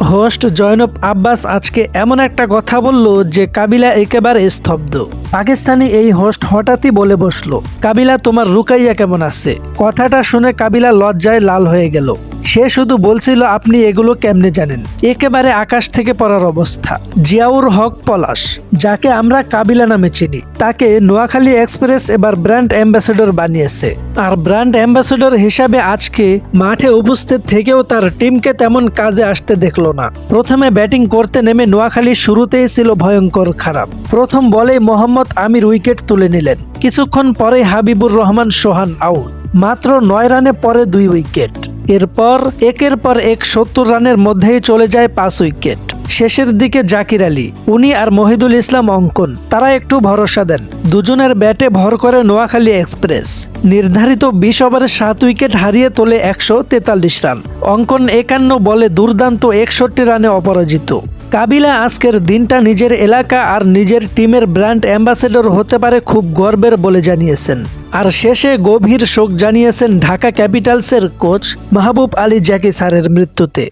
Host Zainab Abbas আজকে এমন একটা কথা বলল যে কাবিলা একেবারে স্তব্ধ। পাকিস্তানি এই হোস্ট হঠাৎই বলে বসল, কাবিলা, তোমার রুকাইয়া কেমন আছে? কথাটা শুনে কাবিলা লজ্জায় লাল হয়ে গেল। সে শুধু বলছিল, আপনি এগুলো কেমনে জানেন? একেবারে আকাশ থেকে পড়ার অবস্থা। জিয়াউর হক পলাশ, যাকে আমরা কাবিলা নামে চিনি, তাকে নোয়াখালী এক্সপ্রেস এবার ব্র্যান্ড অ্যাম্বাসেডর বানিয়েছে। আর ব্র্যান্ড অ্যাম্বাসেডর হিসাবে আজকে মাঠে উপস্থিত থেকেও তার টিমকে তেমন কাজে আসতে দেখল না। প্রথমে ব্যাটিং করতে নেমে নোয়াখালী শুরুতেই ছিল ভয়ঙ্কর খারাপ। প্রথম বলেই মোহাম্মদ আমির উইকেট তুলে নিলেন। কিছুক্ষণ পরে হাবিবুর রহমান সোহান আউট। মাত্র নয় রানে পরে দুই উইকেট। এরপর একের পর এক সত্তর রানের মধ্যেই চলে যায় পাঁচ উইকেট। শেষের দিকে জাকির আলী, উনি আর মহিদুল ইসলাম অঙ্কন, তারা একটু ভরসা দেন। দুজনের ব্যাটে ভর করে নোয়াখালী এক্সপ্রেস। নির্ধারিত বিশ ওভারে সাত উইকেট হারিয়ে তোলে একশো তেতাল্লিশ রান। অঙ্কন একান্ন বলে দুর্দান্ত একষট্টি রানে অপরাজিত। কাবিলা, আজকের দিনটা নিজের এলাকা আর নিজের টিমের ব্র্যান্ড অ্যাম্বাসেডর হতে পারে খুব গর্বের বলে জানিয়েছেন। আর শেষে গভীর শোক জানিয়েছেন ঢাকা ক্যাপিটালসের কোচ মাহবুব আলী জ্যাকি স্যারের মৃত্যুতে।